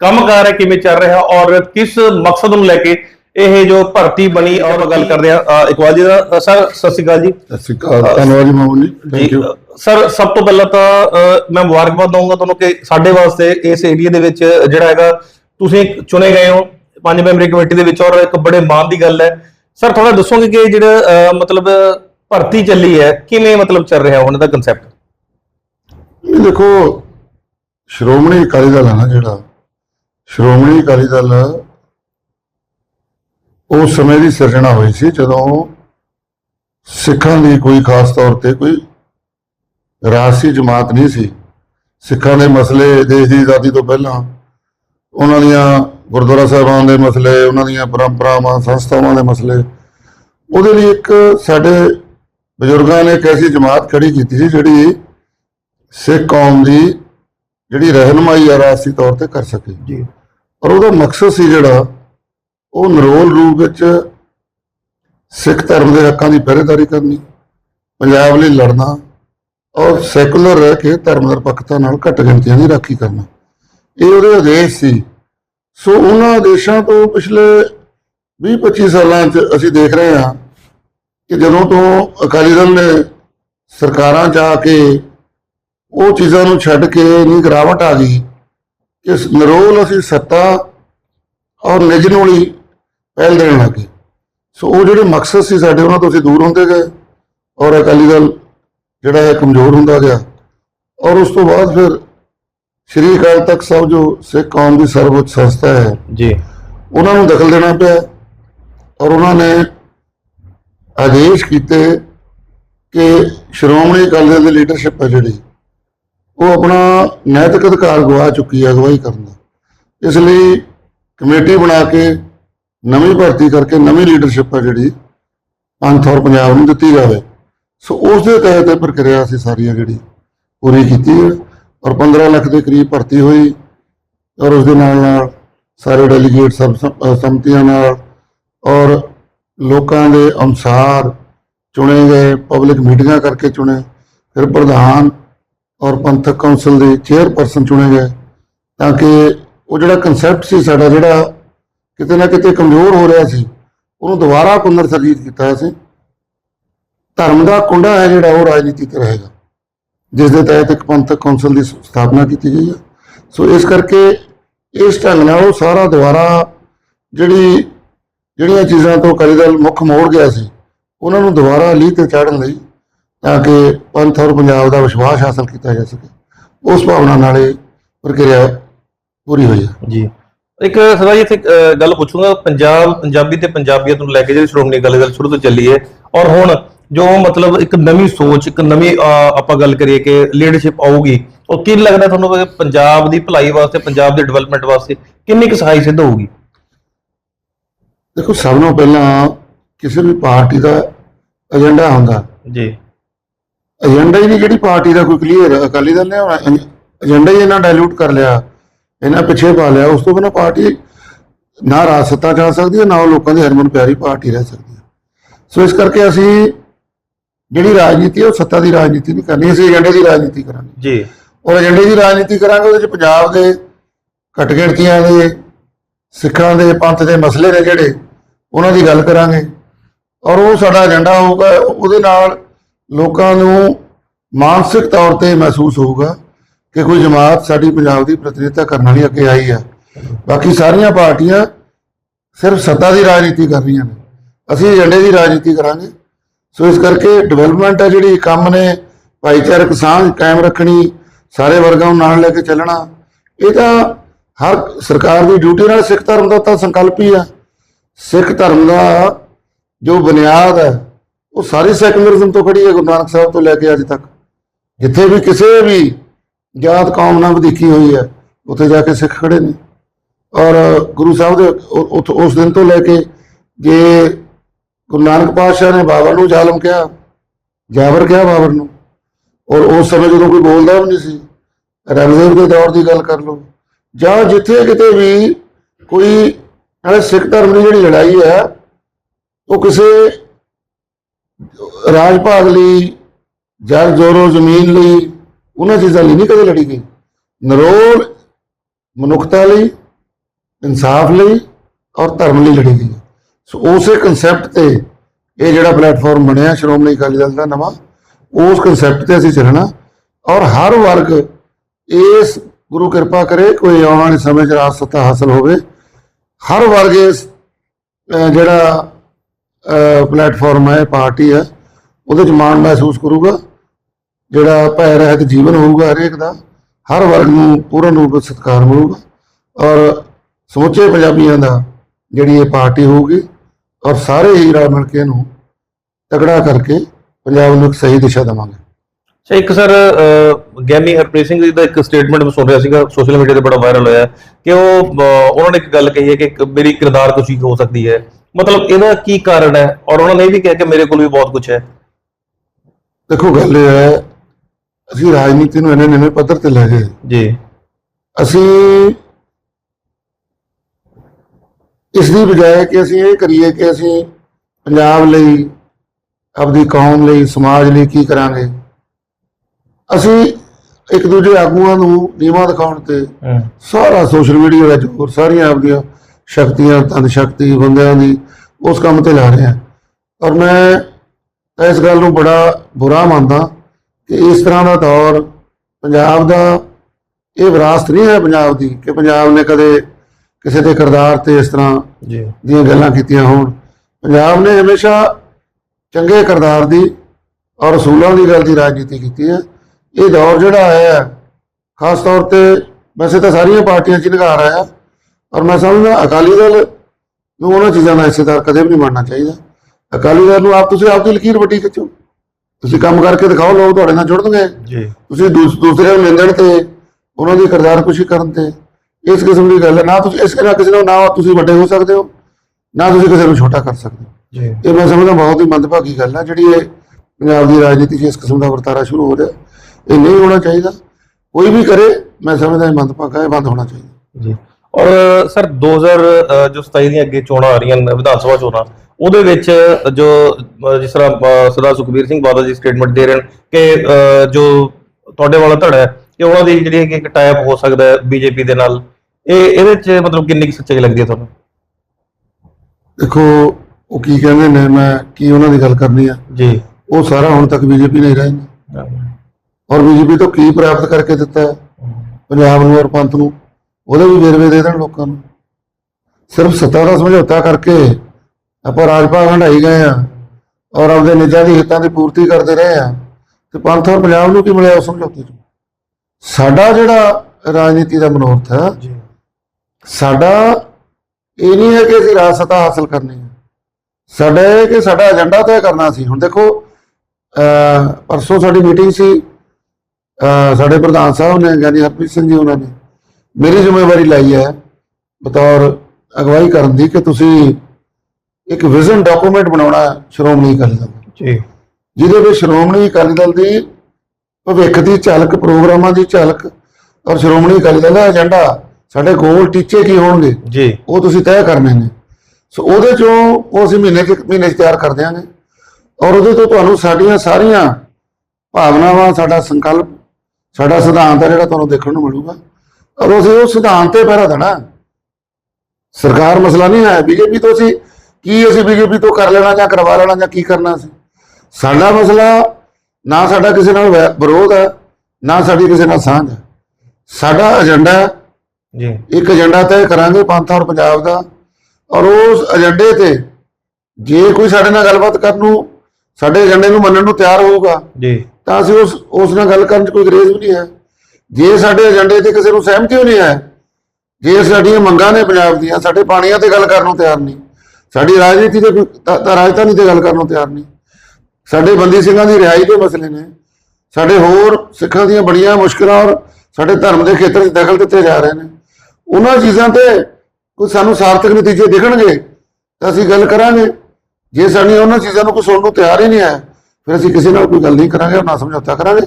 ਕੰਮਕਾਰ ਹੈ ਕਿਵੇਂ ਚੱਲ ਰਿਹਾ ਔਰ ਕਿਸ ਮਕਸਦ ਨੂੰ ਲੈ ਕੇ ਇਹ ਜੋ ਭਰਤੀ ਬਣੀ ਔਰ ਗੱਲ ਕਰਦੇ ਆ ਇਕਬਾਲ ਜੀ ਦਾ ਸਰ ਸਤਿ ਸ਼੍ਰੀ ਅਕਾਲ ਜੀ। ਸਤਿ ਸ਼੍ਰੀ ਅਕਾਲ ਧੰਨਵਾਦ ਜੀ ਮਾਮੂ ਜੀ। ਥੈਂਕ ਯੂ ਸਰ ਸਭ ਤੋਂ ਪਹਿਲਾਂ ਤਾਂ ਮੈਂ ਮੁਬਾਰਕਬਾਦ ਦਊਂਗਾ ਤੁਹਾਨੂੰ ਕਿ ਸਾਡੇ ਵਾਸਤੇ ਇਸ ਏਰੀਆ ਦੇ ਵਿੱਚ ਜਿਹੜਾ ਹੈਗਾ ਤੁਸੀਂ ਚੁਣੇ ਗਏ ਹੋ। ਪੰਜ ਮੈਂਬਰੀ ਕਮੇਟੀ ਦੇ ਵਿੱਚ ਔਰ ਇੱਕ ਬੜੇ ਮਾਣ ਦੀ ਗੱਲ ਹੈ। ਸਰ ਥੋੜਾ ਦੱਸੋਗੇ ਕਿ ਜਿਹੜਾ ਮਤਲਬ ਭਰਤੀ ਚੱਲੀ ਹੈ, ਕਿਵੇਂ ਮਤਲਬ ਚੱਲ ਰਿਹਾ ਉਹਨਾਂ ਦਾ ਕਨਸੈਪਟ ਇਹ ਦੇਖੋ, ਸ਼੍ਰੋਮਣੀ ਅਕਾਲੀ ਦਲ ਹੈ ਨਾ ਜਿਹੜਾ, ਸ਼੍ਰੋਮਣੀ ਅਕਾਲੀ ਦਲ ਉਸ ਸਮੇਂ ਦੀ ਸਿਰਜਣਾ ਹੋਈ ਸੀ ਜਦੋਂ ਸਿੱਖਾਂ ਦੀ ਕੋਈ ਖਾਸ ਤੌਰ ਤੇ ਕੋਈ ਰਾਜਸੀ ਜਮਾਤ ਨਹੀਂ ਸੀ। ਸਿੱਖਾਂ ਦੇ ਮਸਲੇ, ਦੇਸ਼ ਦੀ ਆਜ਼ਾਦੀ ਤੋਂ ਪਹਿਲਾਂ ਉਹਨਾਂ ਦੀਆਂ ਗੁਰਦੁਆਰਾ ਸਾਹਿਬਾਨ ਦੇ ਮਸਲੇ ਉਹਨਾਂ ਦੀਆਂ ਪਰੰਪਰਾਵਾਂ ਸੰਸਥਾਵਾਂ ਦੇ ਮਸਲੇ। ਉਹਦੇ ਲਈ ਇੱਕ ਸਾਡੇ ਬਜ਼ੁਰਗਾਂ ਨੇ ਇੱਕ ਐਸੀ ਜਮਾਤ ਖੜੀ ਕੀਤੀ ਸੀ ਜਿਹੜੀ ਸਿੱਖ ਕੌਮ ਦੀ ਜਿਹੜੀ ਰਹਿਨਮਾਈ ਆ ਰਾਜਸੀ ਤੌਰ ਤੇ ਕਰ ਸਕੇ। ਜੀ। ਔਰ ਉਹਦਾ ਮਕਸਦ ਸੀ ਜਿਹੜਾ ਉਹ ਨਰੋਲ ਰੂਪ ਵਿੱਚ ਸਿੱਖ ਧਰਮ ਦੇ ਹੱਕਾਂ ਦੀ ਪਹਿਰੇਦਾਰੀ ਕਰਨੀ ਪੰਜਾਬ ਲਈ ਲੜਨਾ ਔਰ ਸੈਕੂਲਰ ਰਹਿ ਕੇ ਧਰਮ ਨਿਰਪੱਖਤਾ ਨਾਲ ਘੱਟ ਗਿਣਤੀਆਂ ਦੀ ਰਾਖੀ ਕਰਨਾ। ਇਹ ਉਹਦੇ ਆਦੇਸ਼ ਸੀ। ਸੋ ਉਹਨਾਂ ਦੇਸ਼ਾਂ ਤੋਂ ਪਿਛਲੇ 20-25 ਸਾਲਾਂ 'ਚ ਅਸੀਂ ਦੇਖ ਰਹੇ ਹਾਂ ਕਿ ਜਦੋਂ ਤੋਂ ਅਕਾਲੀ ਦਲ ਨੇ ਸਰਕਾਰਾਂ 'ਚ ਆ ਕੇ ਉਹ ਚੀਜ਼ਾਂ ਨੂੰ ਛੱਡ ਕੇ ਨਹੀਂ ਗਿਰਾਵਟ ਆ ਗਈ ਕਿ ਸ- ਨਿਰੋਲ ਅਸੀਂ ਸੱਤਾ ਔਰ ਨਿਜ ਨੂੰ ਹੀ ਪਹਿਲ ਦੇਣ ਲੱਗੇ। ਸੋ ਉਹ ਜਿਹੜੇ ਮਕਸਦ ਸੀ ਸਾਡੇ ਉਹਨਾਂ ਤੋਂ ਅਸੀਂ ਦੂਰ ਹੁੰਦੇ ਗਏ ਔਰ ਅਕਾਲੀ ਦਲ ਜਿਹੜਾ ਹੈ ਕਮਜ਼ੋਰ ਹੁੰਦਾ ਗਿਆ। ਔਰ ਉਸ ਤੋਂ ਬਾਅਦ ਫਿਰ ਸ਼੍ਰੀ ਅਕਾਲ ਤਖਤ ਸਾਹਿਬ ਜੋ ਸਿੱਖ ਕੌਮ ਦੀ ਸਰਵਉੱਚ ਸੰਸਥਾ ਹੈ ਜੀ। ਉਹਨਾਂ ਨੂੰ ਦਖਲ ਦੇਣਾ ਪਿਆ ਔਰ ਉਹਨਾਂ ਨੇ ਆਦੇਸ਼ ਕੀਤੇ ਕਿ ਸ਼੍ਰੋਮਣੀ ਅਕਾਲੀ ਦਲ ਦੀ ਲੀਡਰਸ਼ਿਪ ਹੈ ਜਿਹੜੀ ਉਹ ਆਪਣਾ ਨੈਤਿਕ ਅਧਿਕਾਰ ਗਵਾ ਚੁੱਕੀ ਹੈ ਅਗਵਾਈ ਕਰਨ ਦਾ। ਇਸ ਲਈ ਕਮੇਟੀ ਬਣਾ ਕੇ ਨਵੀਂ ਭਰਤੀ ਕਰਕੇ ਨਵੀਂ ਲੀਡਰਸ਼ਿਪ ਹੈ ਜਿਹੜੀ ਪੰਥ ਔਰ ਪੰਜਾਬ ਨੂੰ ਦਿੱਤੀ ਜਾਵੇ। ਸੋ ਉਸ ਦੇ ਤਹਿਤ ਇਹ ਪ੍ਰਕਿਰਿਆ ਅਸੀਂ ਸਾਰੀਆਂ ਜਿਹੜੀ ਪੂਰੀ ਕੀਤੀ ਹੈ। ਔਰ 15 ਲੱਖ ਦੇ ਕਰੀਬ ਭਰਤੀ ਹੋਈ ਔਰ ਉਸ ਦੇ ਨਾਲ ਨਾਲ ਸਾਰੇ ਡੈਲੀਗੇਟ ਸਭ ਸੰਮਤੀਆਂ ਨਾਲ ਔਰ ਲੋਕਾਂ ਦੇ ਅਨੁਸਾਰ ਚੁਣੇ ਗਏ, ਪਬਲਿਕ ਮੀਟਿੰਗਾਂ ਕਰਕੇ ਚੁਣੇ, ਫਿਰ ਪ੍ਰਧਾਨ ਔਰ ਪੰਥਕ ਕੌਂਸਲ ਦੇ ਚੇਅਰਪਰਸਨ ਚੁਣੇ ਗਏ ਤਾਂ ਕਿ ਉਹ ਜਿਹੜਾ ਕਨਸੈਪਟ ਸੀ ਸਾਡਾ, ਜਿਹੜਾ ਕਿਤੇ ਨਾ ਕਿਤੇ ਕਮਜ਼ੋਰ ਹੋ ਰਿਹਾ ਸੀ, ਉਹਨੂੰ ਦੁਬਾਰਾ ਪੁਨਰ ਸਰਜੀਤ ਕੀਤਾ ਅਸੀਂ ਧਰਮ ਦਾ ਕੁੰਡਾ ਹੈ ਜਿਹੜਾ, ਉਹ ਰਾਜਨੀਤੀ ਤੇ ਰਹੇਗਾ। ਜਿਸ ਦੇ ਤਹਿਤ ਇੱਕ ਪੰਥਕ ਕੌਂਸਲ ਦੀ ਸਥਾਪਨਾ ਕੀਤੀ ਗਈ ਹੈ। ਸੋ ਇਸ ਕਰਕੇ ਇਸ ਢੰਗ ਨਾਲ ਉਹ ਸਾਰਾ ਦੁਬਾਰਾ ਜਿਹੜੀ, ਜਿਹੜੀਆਂ ਚੀਜ਼ਾਂ ਤੋਂ ਅਕਾਲੀ ਦਲ ਮੁੱਖ ਮੋੜ ਗਿਆ ਸੀ, ਉਹਨਾਂ ਨੂੰ ਦੁਬਾਰਾ ਲੀਹ ਤੇ ਚਾੜਨ ਲਈ ਤਾਂ ਕਿ ਪੰਥ ਔਰ ਪੰਜਾਬ ਦਾ ਵਿਸ਼ਵਾਸ ਹਾਸਲ ਕੀਤਾ ਜਾ ਸਕੇ। ਉਸ ਭਾਵਨਾ ਨਾਲ ਇਹ ਪ੍ਰਕਿਰਿਆ ਪੂਰੀ ਹੋਈ ਹੈ। ਜੀ। ਇੱਕ ਸਦਾ ਜੀ, ਇੱਥੇ ਗੱਲ ਪੁੱਛੂੰਗਾ। ਪੰਜਾਬ, ਪੰਜਾਬੀ ਤੇ ਪੰਜਾਬੀਅਤ ਨੂੰ ਲੈ ਕੇ ਜਿਹੜੀ ਸ਼੍ਰੋਮਣੀ ਅਕਾਲੀ ਦਲ ਸ਼ੁਰੂ ਤੋਂ ਚੱਲੀ ਹੈ ਔਰ ਹੁਣ ਜੋ ਮਤਲਬ ਇੱਕ ਨਵੀਂ ਸੋਚ ਇੱਕ ਨਵੀਂ ਆਪਾਂ ਗੱਲ ਕਰੀਏ ਕਿ ਲੀਡਰਸ਼ਿਪ ਆਊਗੀ ਉਹ ਕੀ ਲੱਗਦਾ ਤੁਹਾਨੂੰ ਕਿ ਪੰਜਾਬ ਦੀ ਭਲਾਈ ਵਾਸਤੇ ਪੰਜਾਬ ਦੇ ਡਿਵੈਲਪਮੈਂਟ ਵਾਸਤੇ ਕਿੰਨੀ ਕੁ ਸਹਾਈ ਸਿੱਧ ਹੋਊਗੀ? ਦੇਖੋ ਸਭ ਤੋਂ ਪਹਿਲਾਂ ਕਿਸੇ ਵੀ ਪਾਰਟੀ ਦਾ ਏਜੰਡਾ ਹੁੰਦਾ। ਜੀ। ਏਜੰਡਾ ਹੀ ਨਹੀਂ ਜਿਹੜੀ ਪਾਰਟੀ ਦਾ ਕੋਈ ਕਲੀਅਰ ਅਕਾਲੀ ਦਲ ਨੇ ਏਜੰਡਾ ਹੀ ਇਹਨਾਂ ਡਾਇਲੂਟ ਕਰ ਲਿਆ ਇਹਨਾਂ ਪਿੱਛੇ ਪਾ ਲਿਆ ਉਸ ਤੋਂ ਬਿਨਾਂ ਪਾਰਟੀ ਨਾ ਰਾਜ ਸੱਤਾ ਆ ਸਕਦੀ ਹੈ ਨਾ ਲੋਕਾਂ ਦੀ ਹਰਮਨ ਪਿਆਰੀ ਪਾਰਟੀ ਰਹਿ ਸਕਦੀ ਹੈ। ਸੋ ਇਸ ਕਰਕੇ ਅਸੀਂ ਜਿਹੜੀ ਰਾਜਨੀਤੀ ਹੈ ਉਹ ਸੱਤਾ ਦੀ ਰਾਜਨੀਤੀ ਨਹੀਂ ਕਰਨੀ ਅਸੀਂ ਏਜੰਡੇ ਦੀ ਰਾਜਨੀਤੀ ਕਰਾਂਗੇ। ਜੀ। ਔਰ ਏਜੰਡੇ ਦੀ ਰਾਜਨੀਤੀ ਕਰਾਂਗੇ ਉਹਦੇ ਚ ਪੰਜਾਬ ਦੇ ਘੱਟ ਗਿਣਤੀਆਂ ਦੇ ਸਿੱਖਾਂ ਦੇ ਪੰਥ ਦੇ ਮਸਲੇ ਨੇ ਜਿਹੜੇ ਉਹਨਾਂ ਦੀ ਗੱਲ ਕਰਾਂਗੇ। ਔਰ ਉਹ ਸਾਡਾ ਏਜੰਡਾ ਹੋਊਗਾ ਉਹਦੇ ਨਾਲ ਲੋਕਾਂ ਨੂੰ ਮਾਨਸਿਕ ਤੌਰ ਤੇ ਮਹਿਸੂਸ ਹੋਊਗਾ ਕਿ ਕੋਈ ਜਮਾਤ ਸਾਡੀ ਪੰਜਾਬ ਦੀ ਪ੍ਰਤੀਨਿਧਤਾ ਕਰਨ ਵਾਲੀ ਅੱਗੇ ਆਈ ਹੈ ਬਾਕੀ ਸਾਰੀਆਂ ਪਾਰਟੀਆਂ ਸਿਰਫ ਸੱਤਾ ਦੀ ਰਾਜਨੀਤੀ ਕਰ ਰਹੀਆਂ ਨੇ। ਅਸੀਂ ਏਜੰਡੇ ਦੀ ਰਾਜਨੀਤੀ ਕਰਾਂਗੇ। ਸੋ ਇਸ ਕਰਕੇ ਡਿਵੈਲਪਮੈਂਟ ਹੈ ਜਿਹੜੀ, ਕੰਮ ਨੇ, ਭਾਈਚਾਰਕ ਸਾਂਝ ਕਾਇਮ ਰੱਖਣੀ, ਸਾਰੇ ਵਰਗਾਂ ਨੂੰ ਨਾਲ ਲੈ ਕੇ ਚੱਲਣਾ। ਇਹ ਤਾਂ ਹਰ ਸਰਕਾਰ ਦੀ ਡਿਊਟੀ ਨਾਲ ਸਿੱਖ ਧਰਮ ਦਾ ਤਾਂ ਸੰਕਲਪ ਹੀ ਆ। ਸਿੱਖ ਧਰਮ ਦਾ ਜੋ ਬੁਨਿਆਦ ਹੈ, ਉਹ ਸਾਰੀ ਸੈਕੂਲਰਿਜ਼ਮ ਤੋਂ ਖੜੀ ਹੈ, ਗੁਰੂ ਨਾਨਕ ਸਾਹਿਬ ਤੋਂ ਲੈ ਕੇ ਅੱਜ ਤੱਕ। ਜਿੱਥੇ ਵੀ ਕਿਸੇ ਵੀ ਜਾਤ, ਕੌਮ ਨਾਲ ਵਧੀਕੀ ਹੋਈ ਹੈ, ਉੱਥੇ ਜਾ ਕੇ ਸਿੱਖ ਖੜੇ ਨੇ। ਔਰ ਗੁਰੂ ਸਾਹਿਬ ਦੇ ਉ- ਉਸ ਦਿਨ ਤੋਂ ਲੈ ਕੇ ਜੇ ਗੁਰੂ ਨਾਨਕ ਪਾਤਸ਼ਾਹ ਨੇ ਬਾਬਰ ਨੂੰ ਜ਼ਾਲਮ ਕਿਹਾ, ਜਾਬਰ ਕਿਹਾ ਬਾਬਰ ਨੂੰ, ਔਰ ਉਸ ਸਮੇਂ ਜਦੋਂ ਕੋਈ ਬੋਲਦਾ ਵੀ ਨਹੀਂ ਸੀ, ਰਣਜੀਤ ਦੇ ਦੌਰ ਦੀ ਗੱਲ ਕਰ ਲਓ। ਜਾਂ ਜਿੱਥੇ ਕਿਤੇ ਵੀ ਕੋਈ ਨਾਲੇ ਸਿੱਖ ਧਰਮ ਦੀ ਜਿਹੜੀ ਲੜਾਈ ਹੈ, ਉਹ ਕਿਸੇ ਰਾਜ ਭਾਗ ਲਈ ਜਰ ਜੋਰੋ ਜ਼ਮੀਨ ਲਈ ਉਹਨਾਂ ਚੀਜ਼ਾਂ ਲਈ ਨਹੀਂ ਕਦੇ ਲੜੀ ਗਈ। ਨਰੋਲ ਮਨੁੱਖਤਾ ਲਈ, ਇਨਸਾਫ ਲਈ ਔਰ ਧਰਮ ਲਈ ਲੜੀ ਗਈ। ਸੋ ਉਸੇ ਕਨਸੈਪਟ ਤੇ ਇਹ ਜਿਹੜਾ ਪਲੇਟਫਾਰਮ ਬਣਿਆ ਸ਼੍ਰੋਮਣੀ ਅਕਾਲੀ ਦਲ ਦਾ ਨਵਾਂ, ਉਸ ਕਨਸੈਪਟ ਤੇ ਅਸੀਂ ਚੱਲਣਾ ਔਰ ਹਰ ਵਰਗ ਇਸ ਗੁਰੂ ਕਿਰਪਾ ਕਰੇ ਕੋਈ ਆਉਣ ਵਾਲੇ ਸਮੇਂ 'ਚ ਰਾਜ ਸੱਤਾ ਹਾਸਲ ਹੋਵੇ। ਹਰ ਵਰਗ ਇਸ ਜਿਹੜਾ ਪਲੇਟਫਾਰਮ ਹੈ, ਪਾਰਟੀ ਹੈ, ਉਹਦੇ 'ਚ ਮਾਣ ਮਹਿਸੂਸ ਕਰੂਗਾ। ਜਿਹੜਾ ਭੈ ਰਹਿਤ ਜੀਵਨ ਹੋਊਗਾ ਹਰੇਕ ਦਾ, ਹਰ ਵਰਗ ਨੂੰ ਪੂਰਨ ਰੂਪ ਵਿੱਚ ਸਤਿਕਾਰ ਮਿਲੂਗਾ। ਔਰ ਸਮੁੱਚੇ ਪੰਜਾਬੀਆਂ ਦਾ ਜਿਹੜੀ ਇਹ ਪਾਰਟੀ ਹੋਊਗੀ ਔਰ ਸਾਰੇ ਹੀ ਰਲ ਮਿਲ ਕੇ ਇਹਨੂੰ ਤਕੜਾ ਕਰਕੇ ਪੰਜਾਬ ਨੂੰ ਇੱਕ ਸਹੀ ਦਿਸ਼ਾ ਦੇਵਾਂਗੇ। ਅੱਛਾ ਇੱਕ ਸਰ ਗਿਆਨੀ ਹਰਪ੍ਰੀਤ ਸਿੰਘ ਜੀ ਦਾ ਇੱਕ ਸਟੇਟਮੈਂਟ ਮੈਂ ਸੁਣ ਰਿਹਾ ਸੀਗਾ ਸੋਸ਼ਲ ਮੀਡੀਆ ਤੇ ਬੜਾ ਵਾਇਰਲ ਹੋਇਆ ਕਿ ਉਹ ਉਹਨਾਂ ਨੇ ਇੱਕ ਗੱਲ ਕਹੀ ਹੈ ਕਿ ਮੇਰੀ ਕਿਰਦਾਰ ਕੁਛ ਹੋ ਸਕਦੀ ਹੈ। ਮਤਲਬ ਇਹਦਾ ਕੀ ਕਾਰਨ ਹੈ? ਔਰ ਉਹਨਾਂ ਨੇ ਇਹ ਵੀ ਕਿਹਾ ਕਿ ਮੇਰੇ ਕੋਲ ਵੀ ਬਹੁਤ ਕੁਝ ਹੈ। ਦੇਖੋ ਗੱਲ ਇਹ ਹੈ ਅਸੀਂ ਰਾਜਨੀਤੀ ਨੂੰ ਇੰਨੇ ਨਵੇਂ ਪੱਧਰ ਤੇ ਲੈ ਗਏ। ਜੀ। ਅਸੀਂ ਇਸ ਦੀ ਬਜਾਏ ਕਿ ਅਸੀਂ ਇਹ ਕਰੀਏ ਕਿ ਅਸੀਂ ਪੰਜਾਬ ਲਈ ਆਪਣੀ ਕੌਮ ਲਈ ਸਮਾਜ ਲਈ ਕੀ ਕਰਾਂਗੇ? ਅਸੀਂ ਇੱਕ ਦੂਜੇ ਆਗੂਆਂ ਨੂੰ ਨੀਵਾਂ ਦਿਖਾਉਣ ਤੇ ਸਾਰਾ ਸੋਸ਼ਲ ਮੀਡੀਆ ਦਾ ਜ਼ੋਰ ਸਾਰੀਆਂ ਆਪਦੀਆਂ ਸ਼ਕਤੀਆਂ ਤਨ ਸ਼ਕਤੀ ਬੰਦਿਆਂ ਦੀ ਉਸ ਕੰਮ ਤੇ ਲਾ ਰਹੇ ਆ ਔਰ ਮੈਂ ਇਸ ਗੱਲ ਨੂੰ ਬੜਾ ਬੁਰਾ ਮੰਨਦਾ ਕਿ ਇਸ ਤਰ੍ਹਾਂ ਦਾ ਦੌਰ ਪੰਜਾਬ ਦਾ ਇਹ ਵਿਰਾਸਤ ਨਹੀਂ ਹੈ ਪੰਜਾਬ ਦੀ ਕਿ ਪੰਜਾਬ ਨੇ ਕਦੇ ਕਿਸੇ ਦੇ ਕਿਰਦਾਰ ਤੇ ਇਸ ਤਰ੍ਹਾਂ ਜੀ। ਦੀਆਂ ਗੱਲਾਂ ਕੀਤੀਆਂ ਹੋਣ। ਪੰਜਾਬ ਨੇ ਹਮੇਸ਼ਾ ਚੰਗੇ ਕਿਰਦਾਰ ਦੀ ਔਰ ਅਸੂਲਾਂ ਦੀ ਗੱਲ ਦੀ ਰਾਜਨੀਤੀ ਕੀਤੀ ਹੈ। ਇਹ ਦੌਰ ਜਿਹੜਾ ਆਇਆ ਹੈ, ਖਾਸ ਤੌਰ ਤੇ ਵੈਸੇ ਤਾਂ ਸਾਰੀਆਂ ਪਾਰਟੀਆਂ 'ਚ ਨਿਗਾਰ ਆਇਆ ਔਰ ਮੈਂ ਸਮਝਦਾ ਅਕਾਲੀ ਦਲ ਨੂੰ ਉਹਨਾਂ ਚੀਜ਼ਾਂ ਦਾ ਹਿੱਸੇਦਾਰ ਕਦੇ ਵੀ ਨਹੀਂ ਬਣਨਾ ਚਾਹੀਦਾ। ਅਕਾਲੀ ਦਲ ਨੂੰ ਆਪ ਤੁਸੀਂ ਆਪਦੀ ਲਕੀਰ ਵੱਟੀ ਖਿੱਚੋ। ਤੁਸੀਂ ਕੰਮ ਕਰਕੇ ਦਿਖਾਓ ਲੋਕ ਤੁਹਾਡੇ ਨਾਲ ਜੁੜਨਗੇ। ਜੀ। ਤੁਸੀਂ ਦੂਸ- ਦੂਸਰਿਆਂ ਨੂੰ ਨਿੰਦਣ ਤੇ ਉਹਨਾਂ ਦੀ ਕਿਰਦਾਰ ਕੁਸ਼ੀ ਕਰਨ ਤੇ। ਇਸ ਕਿਸਮ ਦੀ ਗੱਲ ਹੈ। ਨਾ ਤੁਸੀਂ ਇਸ ਨਾਲ ਕਿਸੇ ਨੂੰ ਨਾ ਤੁਸੀਂ ਵੱਡੇ ਹੋ ਸਕਦੇ ਹੋ ਨਾ ਤੁਸੀਂ ਕਿਸੇ ਨੂੰ ਛੋਟਾ ਕਰ ਸਕਦੇ ਹੋ। ਜੀ। ਇਹ ਮੈਂ ਸਮਝਦਾ ਬਹੁਤ ਹੀ ਮੰਦਭਾਗੀ ਗੱਲ ਹੈ ਜਿਹੜੀ ਇਹ ਪੰਜਾਬ ਦੀ ਰਾਜਨੀਤੀ 'ਚ ਇਸ ਕਿਸਮ ਦਾ ਵਰਤਾਰਾ ਸ਼ੁਰੂ ਹੋ ਰਿਹਾ। ਇਹ ਨਹੀਂ ਹੋਣਾ ਚਾਹੀਦਾ। ਕੋਈ ਵੀ ਕਰੇ ਮੈਂ ਸਮਝਦਾ ਇਹ ਮੰਦਭਾਗਾ ਇਹ ਬੰਦ ਹੋਣਾ ਚਾਹੀਦਾ। ਜੀ। ਔਰ ਸਰ 2000 ਜੋ 27 ਦੀਆਂ ਅੱਗੇ ਚੋਣਾਂ ਆ ਰਹੀਆਂ ਨੇ ਵਿਧਾਨ ਸਭਾ ਚੋਣਾਂ ਉਹਦੇ ਵਿੱਚ ਜੋ ਜਿਸ ਤਰ੍ਹਾਂ ਸਰਦਾਰ ਸੁਖਬੀਰ ਸਿੰਘ ਬਾਦਲ ਜੀ ਸਟੇਟਮੈਂਟ ਦੇ ਰਹੇ ਨੇ ਕਿ ਜੋ ਤੁਹਾਡੇ ਵਾਲਾ ਧੜਾ ਹੈ ਕਿ ਉਹਨਾਂ ਦੀ ਜਿਹੜੀ ਹੈਗੀ ਇੱਕ ਟਾਈਪ ਹੋ ਸਕਦਾ ਹੈ ਬੀਜੇਪੀ ਦੇ ਨਾਲ। ਇਹ ਇਹਦੇ ਚ ਮਤਲਬ ਕਿੰਨੀ ਕੁ ਸੱਚਾਈ ਲੱਗਦੀ ਹੈ ਤੁਹਾਨੂੰ? ਦੇਖੋ ਉਹ ਕੀ ਕਹਿੰਦੇ ਨੇ ਮੈਂ ਕੀ ਉਹਨਾਂ ਦੀ ਗੱਲ ਕਰਨੀ ਆ? ਜੀ। ਉਹ ਸਾਰਾ ਹੁਣ ਤੱਕ ਬੀਜੇਪੀ ਨਹੀਂ। ਰਹੇ ਨੇ। ਔਰ ਬੀਜੇਪੀ ਤੋਂ ਕੀ ਪ੍ਰਾਪਤ ਕਰਕੇ ਦਿੱਤਾ ਹੈ? ਪੰਜਾਬ ਨੂੰ ਔਰ ਪੰਥ ਨੂੰ ਉਹਦੇ ਵੀ ਵੇਰਵੇ ਦੇ ਦੇਣ ਲੋਕਾਂ ਨੂੰ। ਸਿਰਫ ਸੱਤਾ ਦਾ ਸਮਝੌਤਾ ਕਰਕੇ ਆਪਾਂ ਰਾਜਪਾਲ ਹੰਡਾਈ ਗਏ ਆ ਔਰ ਆਪਦੇ ਨਿੱਜਾਂ ਦੀ ਹਿੱਤਾਂ ਦੀ ਪੂਰਤੀ ਕਰਦੇ ਰਹੇ ਆ ਤੇ ਪੰਥ ਔਰ ਪੰਜਾਬ ਨੂੰ ਕੀ ਮਿਲਿਆ ਉਸ ਸਮਝੌਤੇ ਚ? ਸਾਡਾ ਜਿਹੜਾ ਰਾਜਨੀਤੀ ਦਾ ਮਨੋਰਥ ਹੈ ਜੀ। ਸਾਡਾ ਇਹ ਨਹੀਂ ਹੈ ਕਿ ਅਸੀਂ ਰਾਜ ਸੱਤਾ ਹਾਸਲ ਕਰਨੀ ਹੈ। ਸਾਡਾ ਇਹ ਕਿ ਸਾਡਾ ਏਜੰਡਾ ਤੈਅ ਕਰਨਾ ਸੀ। ਹੁਣ ਦੇਖੋ ਪਰਸੋਂ ਸਾਡੀ ਮੀਟਿੰਗ ਸੀ। ਸਾਡੇ ਪ੍ਰਧਾਨ ਸਾਹਿਬ ਨੇ ਗਿਆਨੀ ਹਰਪ੍ਰੀਤ ਸਿੰਘ ਜੀ ਉਹਨਾਂ ਨੇ ਮੇਰੀ ਜ਼ਿੰਮੇਵਾਰੀ ਲਈ ਹੈ ਬਤੌਰ ਅਗਵਾਈ ਕਰਨ ਦੀ ਕਿ ਤੁਸੀਂ ਇੱਕ ਵਿਜ਼ਨ ਡਾਕੂਮੈਂਟ ਬਣਾਉਣਾ ਸ਼੍ਰੋਮਣੀ ਅਕਾਲੀ ਦਲ ਜੀ। ਜਿਹਦੇ ਵਿੱਚ ਸ਼੍ਰੋਮਣੀ ਅਕਾਲੀ ਦਲ ਦੀ ਭਵਿੱਖ ਦੀ ਝਲਕ ਪ੍ਰੋਗਰਾਮਾਂ ਦੀ ਝਲਕ ਔਰ ਸ਼੍ਰੋਮਣੀ ਅਕਾਲੀ ਦਲ ਦਾ ਏਜੰਡਾ ਸਾਡੇ ਗੋਲ ਟੀਚੇ ਕੀ ਹੋਣਗੇ? ਜੀ। ਉਹ ਤੁਸੀਂ ਤੈਅ ਕਰਨੇ ਨੇ। ਸੋ ਉਹਦੇ ਚੋਂ ਉਹ ਅਸੀਂ ਮਹੀਨੇ ਕੁ ਮਹੀਨੇ 'ਚ ਤਿਆਰ ਕਰ ਦਿਆਂਗੇ। ਔਰ ਉਹਦੇ ਤੋਂ ਤੁਹਾਨੂੰ ਸਾਡੀਆਂ ਸਾਰੀਆਂ ਭਾਵਨਾਵਾਂ ਸਾਡਾ ਸੰਕਲਪ ਸਾਡਾ ਸਿਧਾਂਤ ਹੈ ਜਿਹੜਾ ਤੁਹਾਨੂੰ ਦੇਖਣ ਨੂੰ ਮਿਲੂਗਾ। ਔਰ ਅਸੀਂ ਉਹ ਸਿਧਾਂਤ ਤੇ ਪਹਿਰਾ ਦੇਣਾ। ਸਰਕਾਰ ਮਸਲਾ ਨਹੀਂ ਹੈ ਬੀਜੇਪੀ ਤੋਂ ਅਸੀਂ ਕੀ ਅਸੀਂ ਬੀਜੇਪੀ ਤੋਂ ਕਰ ਲੈਣਾ ਜਾਂ ਕਰਵਾ ਲੈਣਾ ਜਾਂ ਕੀ ਕਰਨਾ ਸੀ ਸਾਡਾ ਮਸਲਾ ਨਾ ਸਾਡਾ ਕਿਸੇ ਨਾਲ ਵਿਰੋਧ ਹੈ ਨਾ ਸਾਡੀ ਕਿਸੇ ਨਾਲ ਸਾਂਝ ਹੈ ਸਾਡਾ ਏਜੰਡਾ ਜੀ। ਇੱਕ ਏਜੰਡਾ ਤੈਅ ਕਰਾਂਗੇ ਪੰਥ ਔਰ ਪੰਜਾਬ ਦਾ ਔਰ ਉਸ ਏਜੰਡੇ ਤੇ ਜੇ ਕੋਈ ਸਾਡੇ ਨਾਲ ਗੱਲਬਾਤ ਕਰਨ ਨੂੰ ਸਾਡੇ ਏਜੰਡੇ ਨੂੰ ਮੰਨਣ ਨੂੰ ਤਿਆਰ ਹੋਊਗਾ ਜੀ। ਤਾਂ ਅਸੀਂ ਉਸ ਉਸ ਨਾਲ ਗੱਲ ਕਰਨ 'ਚ ਕੋਈ ਗਰੇਜ਼ ਵੀ ਨਹੀਂ ਹੈ। ਜੇ ਸਾਡੇ ਏਜੰਡੇ ਤੇ ਕਿਸੇ ਨੂੰ ਸਹਿਮਤੀ ਹੋਣੀ ਹੈ? ਜੇ ਸਾਡੀਆਂ ਮੰਗਾਂ ਨੇ ਪੰਜਾਬ ਦੀਆਂ ਸਾਡੇ ਪਾਣੀਆਂ ਤੇ ਗੱਲ ਕਰਨ ਨੂੰ ਤਿਆਰ ਨਹੀਂ। ਸਾਡੀ ਰਾਜਨੀਤੀ ਤੇ ਰਾਜਧਾਨੀ ਤੇ ਗੱਲ ਕਰਨ ਨੂੰ ਤਿਆਰ ਨਹੀਂ। ਸਾਡੇ ਬੰਦੀ ਸਿੰਘਾਂ ਦੀ ਰਿਹਾਈ ਦੇ ਮਸਲੇ ਨੇ। ਸਾਡੇ ਹੋਰ ਸਿੱਖਾਂ ਦੀਆਂ ਬੜੀਆਂ ਮੁਸ਼ਕਲਾਂ ਔਰ ਸਾਡੇ ਧਰਮ ਦੇ ਖੇਤਰ 'ਚ ਦਖਲ ਦਿੱਤੇ ਜਾ ਰਹੇ ਨੇ। ਉਹਨਾਂ ਚੀਜ਼ਾਂ ਤੇ ਕੋਈ ਸਾਨੂੰ ਸਾਰਥਕ ਨਤੀਜੇ ਦਿਖਣਗੇ ਤਾਂ ਅਸੀਂ ਗੱਲ ਕਰਾਂਗੇ। ਜੇ ਸਾਡੀ ਉਹਨਾਂ ਚੀਜ਼ਾਂ ਨੂੰ ਕੋਈ ਸੁਣਨ ਨੂੰ ਤਿਆਰ ਹੀ ਨਹੀਂ ਹੈ ਫਿਰ ਅਸੀਂ ਕਿਸੇ ਨਾਲ ਕੋਈ ਗੱਲ ਨਹੀਂ ਕਰਾਂਗੇ ਨਾ ਸਮਝੌਤਾ ਕਰਾਂਗੇ।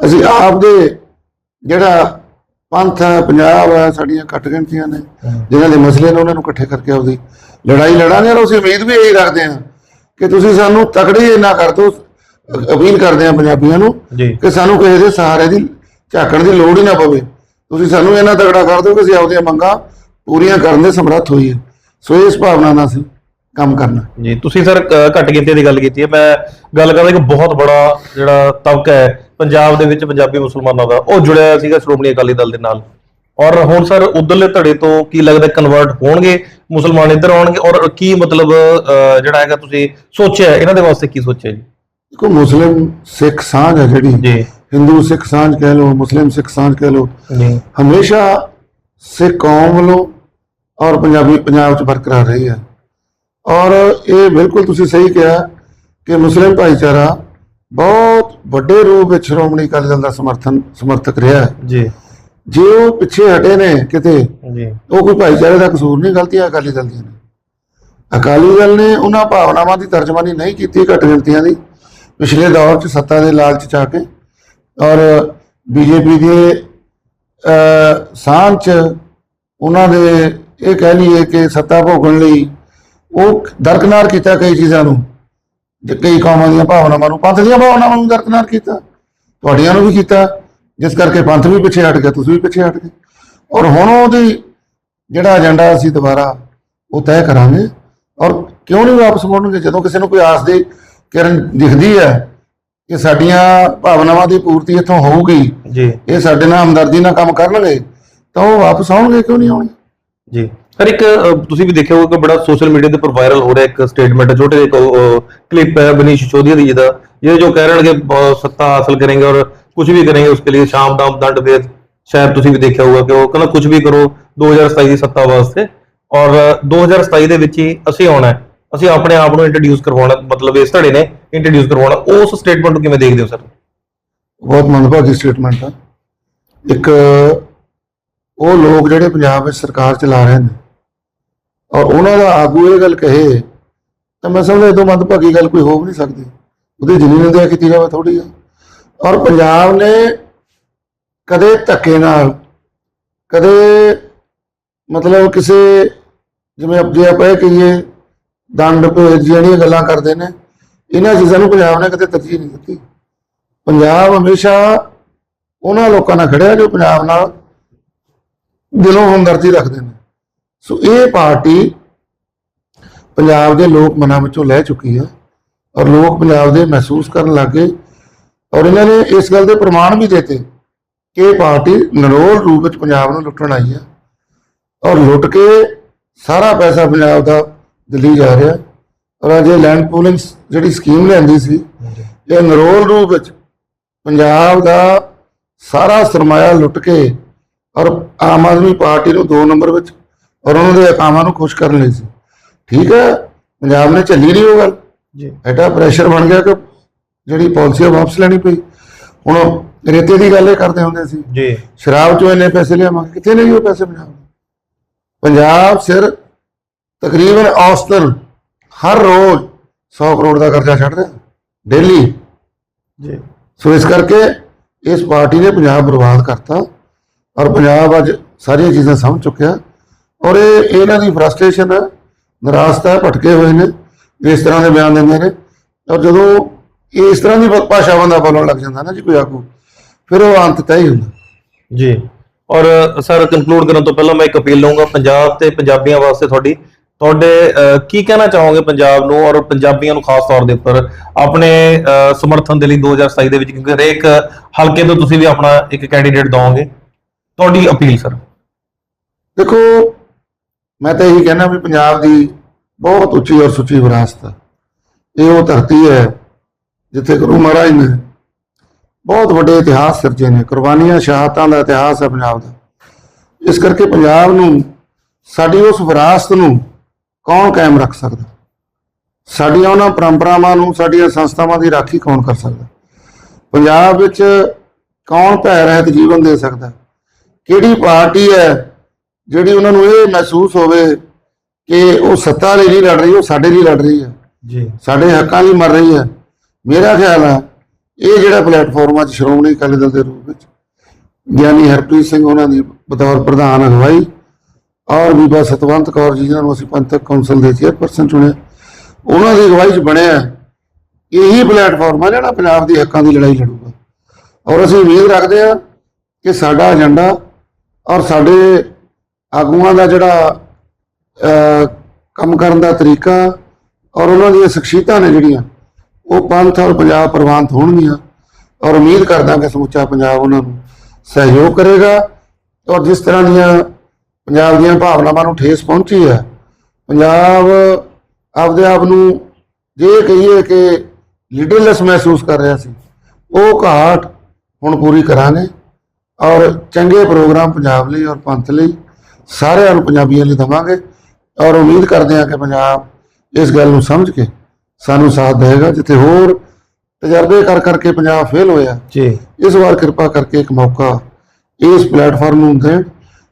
ਅਸੀਂ ਆਪ ਦੇ ਜਿਹੜਾ ਪੰਥ ਹੈ ਪੰਜਾਬ ਹੈ ਸਾਡੀਆਂ ਘੱਟ ਗਿਣਤੀਆਂ ਨੇ ਜਿਨ੍ਹਾਂ ਦੇ ਮਸਲੇ ਨੇ ਉਹਨਾਂ ਨੂੰ ਇਕੱਠੇ ਕਰਕੇ ਆਪਦੀ ਲੜਾਈ ਲੜਾਂਗੇ ਔਰ ਅਸੀਂ ਉਮੀਦ ਵੀ ਇਹੀ ਰੱਖਦੇ ਹਾਂ ਕਿ ਤੁਸੀਂ ਸਾਨੂੰ ਤਕੜੀ ਨਾ ਕਰ ਅ- ਅਪੀਲ ਕਰਦੇ ਹਾਂ ਪੰਜਾਬੀਆਂ ਨੂੰ ਕਿ ਸਾਨੂੰ ਕਿਸੇ ਦੇ ਸਹਾਰੇ ਦੀ ਝਾਕਣ ਦੀ ਲੋੜ ਹੀ ਨਾ ਪਵੇ। ਤੁਸੀਂ ਸਾਨੂੰ ਇਹਨਾਂ ਤਗੜਾ ਕਰ ਦਿਓ ਕਿ ਅਸੀਂ ਆਪਦੀਆਂ ਮੰਗਾਂ ਪੂਰੀਆਂ ਕਰਨ ਦੇ ਸਮਰੱਥ ਹੋਈਏ। ਸੋ ਇਸ ਭਾਵਨਾ ਨਾਲ ਅਸੀਂ ਕੰਮ ਕਰਨਾ। ਜੀ ਤੁਸੀਂ ਸਰ ਘੱਟ ਗਿਣਤੀ ਦੀ ਗੱਲ ਕੀਤੀ ਹੈ। ਮੈਂ ਗੱਲ ਕਰਦਾ ਕਿ ਬਹੁਤ ਬੜਾ ਜਿਹੜਾ ਤਬਕਾ ਹੈ ਪੰਜਾਬ ਦੇ ਵਿੱਚ ਪੰਜਾਬੀ ਮੁਸਲਮਾਨਾਂ ਦਾ। ਉਹ ਜੁੜਿਆ ਹੋਇਆ ਸੀਗਾ ਸ਼੍ਰੋਮਣੀ ਅਕਾਲੀ ਦਲ ਦੇ ਨਾਲ। ਔਰ ਹੁਣ ਸਰ ਉਧਰਲੇ ਧੜੇ ਤੋਂ ਕੀ ਲੱਗਦਾ ਕਨਵਰਟ ਹੋਣਗੇ? ਮੁਸਲਮਾਨ ਇੱਧਰ ਆਉਣਗੇ? ਔਰ ਕੀ ਮਤਲਬ ਜਿਹੜਾ ਹੈਗਾ ਤੁਸੀਂ ਸੋਚਿਆ ਇਹਨਾਂ ਦੇ ਵਾਸਤੇ ਕੀ ਸੋਚਿਆ ਜੀ? ਦੇਖੋ ਮੁਸਲਿਮ ਸਿੱਖ ਸਾਂਝ ਹੈ ਜਿਹੜੀ। ਜੀ। ਹਿੰਦੂ ਸਿੱਖ ਸਾਂਝ ਕਹਿ ਲਓ ਮੁਸਲਿਮ ਸਿੱਖ ਸਾਂਝ ਕਹਿ ਲਓ ਜੀ। ਹਮੇਸ਼ਾ ਸਿੱਖ ਕੌਮ ਵੱਲੋਂ ਔਰ ਪੰਜਾਬੀ ਪੰਜਾਬ 'ਚ ਬਰਕਰਾਰ ਰਹੀ ਹੈ। ਔਰ ਇਹ ਬਿਲਕੁਲ ਤੁਸੀਂ ਸਹੀ ਕਿਹਾ ਕਿ ਮੁਸਲਿਮ ਭਾਈਚਾਰਾ ਬਹੁਤ ਵੱਡੇ ਰੂਪ ਵਿੱਚ ਸ਼੍ਰੋਮਣੀ ਅਕਾਲੀ ਦਲ ਦਾ ਸਮਰਥਨ ਸਮਰਥਕ ਰਿਹਾ ਹੈ। ਜੀ। ਜੇ ਉਹ ਪਿੱਛੇ ਹਟੇ ਨੇ ਕਿਤੇ ਜੀ। ਉਹ ਕੋਈ ਭਾਈਚਾਰੇ ਦਾ ਕਸੂਰ ਨਹੀਂ ਗਲਤੀਆਂ ਅਕਾਲੀ ਦਲ ਦੀਆਂ ਨੇ। ਅਕਾਲੀ ਦਲ ਨੇ ਉਹਨਾਂ ਭਾਵਨਾਵਾਂ ਦੀ ਤਰਜਮਾਨੀ ਨਹੀਂ ਕੀਤੀ ਘੱਟ ਗਿਣਤੀਆਂ ਦੀ। ਪਿਛਲੇ ਦੌਰ 'ਚ ਸੱਤਾ ਦੇ ਲਾਲਚ 'ਚ ਆ ਕੇ ਔਰ ਬੀਜੇਪੀ ਦੇ ਸਾਂਝ 'ਚ ਉਹਨਾਂ ਦੇ ਇਹ ਕਹਿ ਲਈਏ ਕਿ ਸੱਤਾ ਭੋਗਣ ਲਈ ਉਹ ਦਰਕਨਾਰ ਕੀਤਾ ਕਈ ਚੀਜ਼ਾਂ ਨੂੰ। ਕਈ ਕੌਮਾਂ ਦੀਆਂ ਭਾਵਨਾਵਾਂ ਨੂੰ, ਪੰਥ ਦੀਆਂ ਭਾਵਨਾਵਾਂ ਨੂੰ ਦਰਕਨਾਰ ਕੀਤਾ। ਤੁਹਾਡੀਆਂ ਨੂੰ ਵੀ ਕੀਤਾ, ਜਿਸ ਕਰਕੇ ਪੰਥ ਵੀ ਪਿੱਛੇ ਹਟ ਗਿਆ ਤੁਸੀਂ ਵੀ ਪਿੱਛੇ ਹਟ ਗਏ। ਔਰ ਹੁਣ ਉਹਦੀ ਜਿਹੜਾ ਏਜੰਡਾ ਅਸੀਂ ਦੁਬਾਰਾ ਉਹ ਤੈਅ ਕਰਾਂਗੇ। ਔਰ ਕਿਉਂ ਨਹੀਂ ਵਾਪਸ ਮੁੜਨਗੇ? ਜਦੋਂ ਕਿਸੇ ਨੂੰ ਕੋਈ ਆਸ ਦੀ ਕਿਰਨ ਦਿਖਦੀ ਹੈ ਇਹ ਸਾਡੀਆਂ ਭਾਵਨਾਵਾਂ ਦੀ ਪੂਰਤੀ ਇੱਥੋਂ ਹੋਊਗੀ। ਜੀ। ਇਹ ਸਾਡੇ ਨਾਲ ਹਮਦਰਦੀ ਨਾਲ ਕੰਮ ਕਰਨਗੇ ਤਾਂ ਉਹ ਵਾਪਸ ਆਉਣਗੇ ਕਿਉਂ ਨਹੀਂ ਆਉਣਗੇ? ਜੀ। ਸਰ ਇੱਕ ਤੁਸੀਂ ਵੀ ਦੇਖਿਆ ਹੋਊਗਾ ਕਿ ਬੜਾ ਸੋਸ਼ਲ ਮੀਡੀਆ ਦੇ ਉੱਪਰ ਵਾਇਰਲ ਹੋ ਰਿਹਾ ਇੱਕ ਸਟੇਟਮੈਂਟ ਛੋਟੇ ਜਿਹੇ ਕਲਿੱਪ ਹੈ ਬਨੀਸ਼ ਚੋਧਰੀ ਦੀ ਜਿਹਦਾ ਇਹ ਜੋ ਕਹਿ ਰਹੇ ਨੇ ਸੱਤਾ ਹਾਸਲ ਕਰेंगे ਔਰ ਕੁਝ ਵੀ ਕਰेंगे ਉਸਕੇ ਲਈ ਸ਼ਾਮ ਦਾ ਦੰਡ ਦੇ ਸ਼ਾਇਦ ਤੁਸੀਂ ਵੀ ਦੇਖਿਆ ਹੋਊਗਾ ਕਿ ਉਹ ਕਹਿੰਦਾ ਕੁਝ ਵੀ ਕਰੋ 2027 ਦੀ ਸੱਤਾ ਵਾਸਤੇ ਔਰ 2027 ਦੇ ਵਿੱਚ ਹੀ ਅਸੀਂ ਆਉਣਾ ਹੈ। ਅਸੀਂ ਆਪਣੇ ਆਪ ਨੂੰ ਇੰਟਰੋਡਿਊਸ ਕਰਵਾਉਣਾ, ਮਤਲਬ ਇਸ ਧੜੇ ਨੇ ਇੰਟਰੋਡਿਊਸ ਕਰਵਾਉਣਾ, ਉਸ ਸਟੇਟਮੈਂਟ ਨੂੰ ਕਿਵੇਂ ਦੇਖਦੇ ਹੋ ਸਰ? ਬਹੁਤ ਮੰਦਭਾਗੀ ਸਟੇਟਮੈਂਟ ਆ। ਇੱਕ, ਉਹ ਲੋਕ ਜਿਹੜੇ ਪੰਜਾਬ ਵਿੱਚ ਸਰਕਾਰ ਚਲਾ ਰਹੇ ਨੇ, ਔਰ ਉਹਨਾਂ ਦਾ ਆਗੂ ਇਹ ਗੱਲ ਕਹੇ, ਤਾਂ ਮੈਂ ਸਮਝਦਾ ਇਹ ਤੋਂ ਮੰਦਭਾਗੀ ਗੱਲ ਕੋਈ ਹੋ ਵੀ ਨਹੀਂ ਸਕਦੀ। ਉਹਦੀ ਜਿੰਨੀ ਨਿੰਦਿਆ ਕੀਤੀ ਜਾਵੇ ਥੋੜੀ ਆ ਔਰ ਪੰਜਾਬ ਨੇ ਕਦੇ ਧੱਕੇ ਨਾਲ, ਕਦੇ ਮਤਲਬ ਕਿਸੇ, ਜਿਵੇਂ ਜੇ ਆਪਾਂ ਇਹ ਕਹੀਏ ਦੰਡ ਭੇਜ ਜਿਹੜੀਆਂ ਗੱਲਾਂ ਕਰਦੇ ਨੇ। ਇਹਨਾਂ ਚੀਜ਼ਾਂ ਨੂੰ ਪੰਜਾਬ ਨੇ ਕਦੇ ਤਰਜੀਹ ਨਹੀਂ ਦਿੱਤੀ। ਪੰਜਾਬ ਹਮੇਸ਼ਾ ਉਹਨਾਂ ਲੋਕਾਂ ਨਾਲ ਖੜਿਆ ਜੋ ਪੰਜਾਬ ਨਾਲ ਦਿਲੋਂ ਹਮਦਰਦੀ ਰੱਖਦੇ ਨੇ। ਸੋ ਇਹ ਪਾਰਟੀ ਪੰਜਾਬ ਦੇ ਲੋਕ ਮਨਾਂ ਵਿੱਚੋਂ ਲੈ ਚੁੱਕੀ ਹੈ ਔਰ ਲੋਕ ਪੰਜਾਬ ਦੇ ਮਹਿਸੂਸ ਕਰਨ ਲੱਗੇ ਔਰ ਇਹਨਾਂ ਨੇ ਇਸ ਗੱਲ ਦੇ ਪ੍ਰਮਾਣ ਵੀ ਦਿੱਤੇ ਕਿ ਇਹ ਪਾਰਟੀ ਨਰੋਲ ਰੂਪ ਵਿੱਚ ਪੰਜਾਬ ਨੂੰ ਲੁੱਟਣ ਆਈ ਹੈ। ਔਰ ਲੁੱਟ ਕੇ ਸਾਰਾ ਪੈਸਾ ਪੰਜਾਬ ਦਾ ਦਿੱਲੀ ਜਾ ਰਿਹਾ। ਔਰ ਅਜੇ ਲੈਂਡ ਪੂਲਿੰਗ ਜਿਹੜੀ ਸਕੀਮ ਲਿਆਂਦੀ ਸੀ ਇਹ ਨਰੋਲ ਰੂਪ ਵਿੱਚ ਪੰਜਾਬ ਦਾ ਸਾਰਾ ਸਰਮਾਇਆ ਲੁੱਟ ਕੇ ਔਰ ਆਮ ਆਦਮੀ ਪਾਰਟੀ ਨੂੰ 2 ਨੰਬਰ ਵਿੱਚ ਔਰ ਉਹਨਾਂ ਦੇ ਅਕਾਮਾਂ ਨੂੰ ਖੁਸ਼ ਕਰਨ ਲਈ ਸੀ। ਠੀਕ ਹੈ ਪੰਜਾਬ ਨੇ ਝੱਲੀ ਨਹੀਂ ਉਹ ਗੱਲ। ਜੀ। ਐਡਾ ਪ੍ਰੈਸ਼ਰ ਬਣ ਗਿਆ ਕਿ ਜਿਹੜੀ ਪਾਲਿਸੀ ਵਾਪਸ ਲੈਣੀ ਪਈ। ਹੁਣ ਰੇਤੇ ਦੀ ਗੱਲ ਇਹ ਕਰਦੇ ਹੁੰਦੇ ਸੀ। ਜੀ। ਸ਼ਰਾਬ ਚੋਂ ਇੰਨੇ ਪੈਸੇ ਲਿਆਵਾਂਗੇ। ਕਿੱਥੇ ਨਹੀਂ ਉਹ ਪੈਸੇ ਪੰਜਾਬ ਦੇ? ਪੰਜਾਬ ਸਿਰ ਤਕਰੀਬਨ ਔਸਤਨ ਹਰ ਰੋਜ਼ 100 ਕਰੋੜ ਦਾ ਕਰਜ਼ਾ ਛੱਡ ਰਿਹਾ ਡੇਲੀ। ਜੀ। ਸੋ ਇਸ ਕਰਕੇ ਇਸ ਪਾਰਟੀ ਨੇ ਪੰਜਾਬ ਬਰਬਾਦ ਕਰਤਾ ਔਰ ਪੰਜਾਬ ਅੱਜ ਸਾਰੀਆਂ ਚੀਜ਼ਾਂ ਸਮਝ ਚੁੱਕਿਆ। ਔਰ ਇਹ ਇਹਨਾਂ ਦੀ ਫਰਸਟ੍ਰੇਸ਼ਨ ਹੈ ਨਿਰਾਸ਼ਤਾ ਹੈ ਭਟਕੇ ਹੋਏ ਨੇ ਇਸ ਤਰ੍ਹਾਂ ਦੇ ਬਿਆਨ ਦਿੰਦੇ ਨੇ। ਔਰ ਜਦੋਂ ਇਸ ਤਰ੍ਹਾਂ ਦੀ ਭ- ਭਾਸ਼ਾ ਬੰਦਾ ਬੋਲਣ ਲੱਗ ਜਾਂਦਾ ਨਾ ਜੀ ਕੋਈ ਆਗੂ ਫਿਰ ਉਹ ਅੰਤ ਤੈਅ ਹੀ ਹੁੰਦਾ। ਜੀ। ਔਰ ਸਰ ਕੰਕਲੂਡ ਕਰਨ ਤੋਂ ਪਹਿਲਾਂ ਮੈਂ ਇੱਕ ਅਪੀਲ ਲਵਾਂਗਾ ਪੰਜਾਬ ਤੇ ਪੰਜਾਬੀਆਂ ਵਾਸਤੇ ਤੁਹਾਡੀ ਤੁਹਾਡੇ ਕੀ ਕਹਿਣਾ ਚਾਹੋਗੇ ਪੰਜਾਬ ਨੂੰ ਔਰ ਪੰਜਾਬੀਆਂ ਨੂੰ ਖਾਸ ਤੌਰ ਦੇ ਉੱਪਰ ਆਪਣੇ ਸਮਰਥਨ ਦੇ ਲਈ 2027 ਦੇ ਵਿੱਚ? ਕਿਉਂਕਿ ਹਰੇਕ ਹਲਕੇ ਤੋਂ ਤੁਸੀਂ ਵੀ ਆਪਣਾ ਇੱਕ ਕੈਂਡੀਡੇਟ ਦਵੋਗੇ। ਤੁਹਾਡੀ ਅਪੀਲ ਸਰ ਦੇਖੋ, ਮੈਂ ਤਾਂ ਇਹੀ ਕਹਿਣਾ ਵੀ ਪੰਜਾਬ ਦੀ ਬਹੁਤ ਉੱਚੀ ਔਰ ਸੁੱਚੀ ਵਿਰਾਸਤ ਹੈ। ਇਹ ਉਹ ਧਰਤੀ ਹੈ ਜਿੱਥੇ ਗੁਰੂ ਮਹਾਰਾਜ ਨੇ ਬਹੁਤ ਵੱਡੇ ਇਤਿਹਾਸ ਸਿਰਜੇ ਨੇ। ਕੁਰਬਾਨੀਆਂ, ਸ਼ਹਾਦਤਾਂ ਦਾ ਇਤਿਹਾਸ ਹੈ ਪੰਜਾਬ ਦਾ। ਇਸ ਕਰਕੇ ਪੰਜਾਬ ਨੂੰ, ਸਾਡੀ ਉਸ ਵਿਰਾਸਤ ਨੂੰ ਕੌਣ ਕਾਇਮ ਰੱਖ ਸਕਦਾ? ਸਾਡੀਆਂ ਉਹਨਾਂ ਪਰੰਪਰਾਵਾਂ ਨੂੰ ਸਾਡੀਆਂ ਸੰਸਥਾਵਾਂ ਦੀ ਰਾਖੀ ਕੌਣ ਕਰ ਸਕਦਾ? ਪੰਜਾਬ ਵਿੱਚ ਕੌਣ ਭੈ ਰਹਿਤ ਜੀਵਨ ਦੇ ਸਕਦਾ? ਕਿਹੜੀ ਪਾਰਟੀ ਹੈ ਜਿਹੜੀ ਉਹਨਾਂ ਨੂੰ ਇਹ ਮਹਿਸੂਸ ਹੋਵੇ ਕਿ ਉਹ ਸੱਤਾ ਲਈ ਨਹੀਂ ਲੜ ਰਹੀ ਉਹ ਸਾਡੇ ਲਈ ਲੜ ਰਹੀ ਹੈ? ਜੀ। ਸਾਡੇ ਹੱਕਾਂ ਲਈ ਮਰ ਰਹੀ ਹੈ। ਮੇਰਾ ਖਿਆਲ ਹੈ ਇਹ ਜਿਹੜਾ ਪਲੇਟਫਾਰਮ ਅੱਜ ਸ਼੍ਰੋਮਣੀ ਅਕਾਲੀ ਦਲ ਦੇ ਰੂਪ ਵਿੱਚ ਗਿਆਨੀ ਹਰਪ੍ਰੀਤ ਸਿੰਘ ਉਹਨਾਂ ਦੀ ਬਤੌਰ ਪ੍ਰਧਾਨ ਅਗਵਾਈ ਔਰ ਬੀਬਾ ਸਤਵੰਤ ਕੌਰ ਜੀ ਜਿਹਨਾਂ ਨੂੰ ਅਸੀਂ ਪੰਥਕ ਕੌਂਸਲ ਦੇ ਚੇਅਰਪਰਸਨ ਚੁਣਿਆ, ਉਹਨਾਂ ਦੀ ਅਗਵਾਈ 'ਚ ਬਣਿਆ ਇਹੀ ਪਲੇਟਫਾਰਮ ਆ ਜਿਹੜਾ ਪੰਜਾਬ ਦੇ ਹੱਕਾਂ ਦੀ ਲੜਾਈ ਲੜੂਗਾ। ਔਰ ਅਸੀਂ ਉਮੀਦ ਰੱਖਦੇ ਹਾਂ ਕਿ ਸਾਡਾ ਏਜੰਡਾ ਔਰ ਸਾਡੇ ਆਗੂਆਂ ਦਾ ਜਿਹੜਾ ਕੰਮ ਕਰਨ ਦਾ ਤਰੀਕਾ ਔਰ ਉਹਨਾਂ ਦੀਆਂ ਸ਼ਖਸੀਅਤਾਂ ਨੇ ਜਿਹੜੀਆਂ, ਉਹ ਪੰਥ ਔਰ ਪੰਜਾਬ ਪ੍ਰਵਾਨਤ ਹੋਣਗੀਆਂ। ਔਰ ਉਮੀਦ ਕਰਦਾ ਕਿ ਸਮੁੱਚਾ ਪੰਜਾਬ ਉਹਨਾਂ ਨੂੰ ਸਹਿਯੋਗ ਕਰੇਗਾ। ਔਰ ਜਿਸ ਤਰ੍ਹਾਂ ਦੀਆਂ ਪੰਜਾਬ ਦੀਆਂ ਭਾਵਨਾਵਾਂ ਨੂੰ ਠੇਸ ਪਹੁੰਚੀ ਹੈ। ਪੰਜਾਬ ਆਪਦੇ ਆਪ ਨੂੰ ਜੇ ਕਹੀਏ ਕਿ ਲੀਡਰਲੈਸ ਮਹਿਸੂਸ ਕਰ ਰਿਹਾ ਸੀ। ਉਹ ਘਾਟ ਹੁਣ ਪੂਰੀ ਕਰਾਂਗੇ ਔਰ ਚੰਗੇ ਪ੍ਰੋਗਰਾਮ ਪੰਜਾਬ ਲਈ ਔਰ ਪੰਥ ਲਈ ਸਾਰਿਆਂ ਨੂੰ ਪੰਜਾਬੀਆਂ ਲਈ ਦਵਾਂਗੇ ਔਰ ਉਮੀਦ ਕਰਦੇ ਹਾਂ ਕਿ ਪੰਜਾਬ ਇਸ ਗੱਲ ਨੂੰ ਸਮਝ ਕੇ ਸਾਨੂੰ ਸਾਥ ਦੇਵੇਗਾ। ਜਿੱਥੇ ਹੋਰ ਤਜਰਬੇ ਕਰ ਕਰਕੇ ਪੰਜਾਬ ਫੇਲ ਹੋਇਆ। ਜੀ। ਇਸ ਵਾਰ ਕਿਰਪਾ ਕਰਕੇ ਇੱਕ ਮੌਕਾ ਇਸ ਪਲੇਟਫਾਰਮ ਨੂੰ ਦੇਣ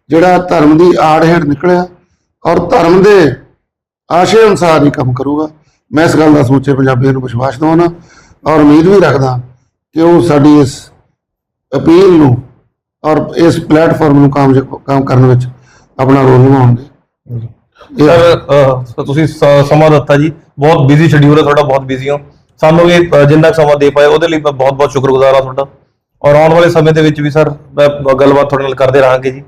ਜਿਹੜਾ ਧਰਮ ਦੀ ਆੜ ਹੇਠ ਨਿਕਲਿਆ ਔਰ ਧਰਮ ਦੇ ਆਸ਼ੇ ਅਨੁਸਾਰ ਹੀ ਕੰਮ ਕਰੂਗਾ। ਮੈਂ ਇਸ ਗੱਲ ਦਾ ਸਮੁੱਚੇ ਪੰਜਾਬੀਆਂ ਨੂੰ ਵਿਸ਼ਵਾਸ ਦਵਾਉਣਾ ਔਰ ਉਮੀਦ ਵੀ ਰੱਖਦਾ ਕਿ ਉਹ ਸਾਡੀ ਇਸ ਅਪੀਲ ਨੂੰ ਔਰ ਇਸ ਪਲੇਟਫਾਰਮ ਨੂੰ ਕਾਮਯਾਬ ਕੰਮ ਕਰਨ ਵਿੱਚ ਆਪਣਾ ਰੋਲ ਨਿਭਾਉਣਗੇ। ਸਰ ਤੁਸੀਂ ਸ- ਸਮਾਂ ਦਿੱਤਾ ਜੀ। ਬਹੁਤ ਬਿਜ਼ੀ ਸ਼ਡਿਊਲ ਹੈ, ਤੁਹਾਡਾ ਬਹੁਤ ਬਿਜ਼ੀ ਹੋ। ਸਾਨੂੰ ਵੀ ਜਿੰਨਾ ਕੁ ਸਮਾਂ ਦੇ ਪਾਏ, ਉਹਦੇ ਲਈ ਮੈਂ ਬਹੁਤ ਬਹੁਤ ਸ਼ੁਕਰਗੁਜ਼ਾਰ ਹਾਂ ਤੁਹਾਡਾ। ਔਰ ਆਉਣ ਵਾਲੇ ਸਮੇਂ ਦੇ ਵਿੱਚ ਵੀ, ਸਰ, ਮੈਂ ਗੱਲਬਾਤ ਤੁਹਾਡੇ ਨਾਲ ਕਰਦੇ ਰਹਾਂਗੇ ਜੀ।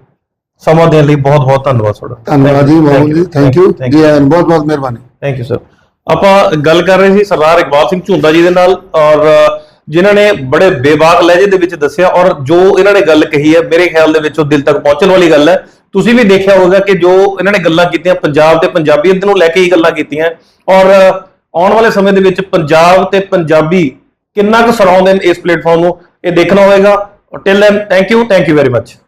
ਸਮਾਂ ਦੇਣ ਲਈ ਬਹੁਤ ਬਹੁਤ ਧੰਨਵਾਦ ਤੁਹਾਡਾ। ਧੰਨਵਾਦ ਜੀ ਮੋਹਨ ਜੀ ਥੈਂਕ ਯੂ ਜੀ ਆਇਆਂ ਬਹੁਤ ਬਹੁਤ ਮਿਹਰਬਾਨੀ। ਥੈਂਕ ਯੂ ਸਰ ਆਪਾਂ ਗੱਲ ਕਰ ਰਹੇ ਸੀ ਸਰਦਾਰ ਇਕਬਾਲ ਸਿੰਘ ਝੁੰਦਾ ਜੀ ਦੇ ਨਾਲ ਔਰ ਜਿਨ੍ਹਾਂ ਨੇ ਬੜੇ ਬੇਬਾਕ ਲਹਿਜੇ ਦੇ ਵਿੱਚ ਦੱਸਿਆ ਔਰ ਜੋ ਇਹਨਾਂ ਨੇ ਗੱਲ ਕਹੀ ਹੈ ਮੇਰੇ ਖਿਆਲ ਦੇ ਵਿੱਚ ਉਹ ਦਿਲ ਤੱਕ ਪਹੁੰਚਣ ਵਾਲੀ ਗੱਲ ਹੈ। ਤੁਸੀਂ ਵੀ ਦੇਖਿਆ ਹੋਵੇਗਾ ਕਿ ਜੋ ਇਹਨਾਂ ਨੇ ਗੱਲਾਂ ਕੀਤੀਆਂ ਪੰਜਾਬ ਤੇ ਪੰਜਾਬੀਅਤ ਨੂੰ ਲੈ ਕੇ ਹੀ ਗੱਲਾਂ ਕੀਤੀਆਂ। ਔਰ ਆਉਣ ਵਾਲੇ ਸਮੇਂ ਦੇ ਵਿੱਚ ਪੰਜਾਬ ਤੇ ਪੰਜਾਬੀ ਕਿੰਨਾ ਕੁ ਸਰਾਉਂਦੇ ਨੇ ਇਸ ਪਲੇਟਫਾਰਮ ਨੂੰ ਇਹ ਦੇਖਣਾ ਹੋਵੇਗਾ। Till thank you thank you very much